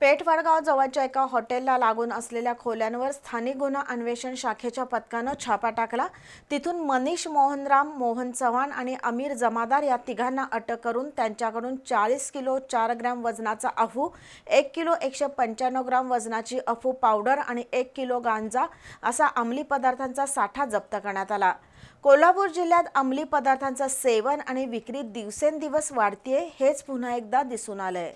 पेठवडगाव जवळच्या एका हॉटेलला लागून असलेल्या खोल्यांवर स्थानिक गुन्हा अन्वेषण शाखेच्या पथकानं छापा टाकला. तिथून मनीष मोहनराम मोहन चव्हाण आणि अमीर जमादार या तिघांना अटक करून त्यांच्याकडून चाळीस किलो चार ग्रॅम वजनाचा अफू एक किलो एकशे पंच्याण्णव ग्राम वजनाची अफू पावडर आणि एक किलो गांजा असा अंमली पदार्थांचा साठा जप्त करण्यात आला. कोल्हापूर जिल्ह्यात अंमली पदार्थांचं सेवन आणि विक्री दिवसेंदिवस वाढतीये हेच पुन्हा एकदा दिसून आलंय.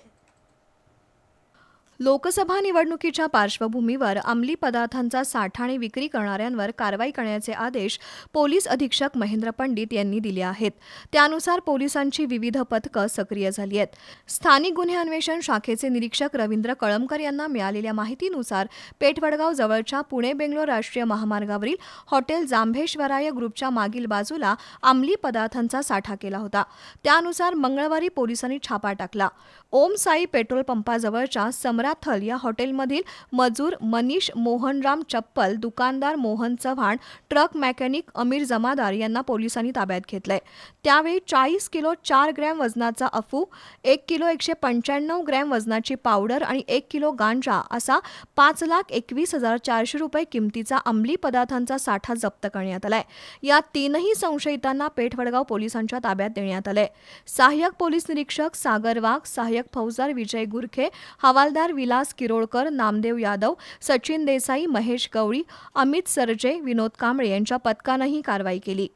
लोकसभा निवडणुकीच्या पार्श्वभूमीवर अंमली पदार्थांचा साठा आणि विक्री करणाऱ्यांवर कारवाई करण्याचे आदेश पोलीस अधीक्षक महेंद्र पंडित यांनी दिले आहेत. त्यानुसार पोलिसांची विविध पथकं सक्रिय झाली आहेत. स्थानिक गुन्हे अन्वेषण शाखेचे निरीक्षक रवींद्र कळमकर यांना मिळालेल्या माहितीनुसार पेठवडगाव जवळच्या पुणे बेंगलोर राष्ट्रीय महामार्गावरील हॉटेल जांभेश्वराय ग्रुपच्या मागील बाजूला अंमली पदार्थांचा साठा केला होता. त्यानुसार मंगळवारी पोलिसांनी छापा टाकला. ओम साई पेट्रोल पंपाजवळच्या अमराथल या हॉटेलमधील मजूर मनीष मोहनराम चप्पल दुकानदार मोहन चव्हाण ट्रक मेकॅनिक अमीर जमादार यांना पोलिसांनी ताब्यात घेतलंय. त्यावेळी चाळीस किलो चार ग्रॅम वजनाचा अफू एक किलो एकशे पंच्याण्णव ग्रॅम वजनाची पावडर आणि एक किलो गांजा असा पाच लाख एकवीस हजार चारशे रुपये किमतीचा अंमली पदार्थांचा साठा जप्त करण्यात आलाय. या तीनही संशयितांना पेठवडगाव पोलिसांच्या ताब्यात देण्यात आलंय. सहाय्यक पोलीस निरीक्षक सागर वाघ सहाय्यक फौजदार विजय गुरखे हवालदार विलास किरोळकर नामदेव यादव सचिन देसाई महेश गवळी अमित सरजे विनोद कांबळे यांच्या पथकानं ही कारवाई केली.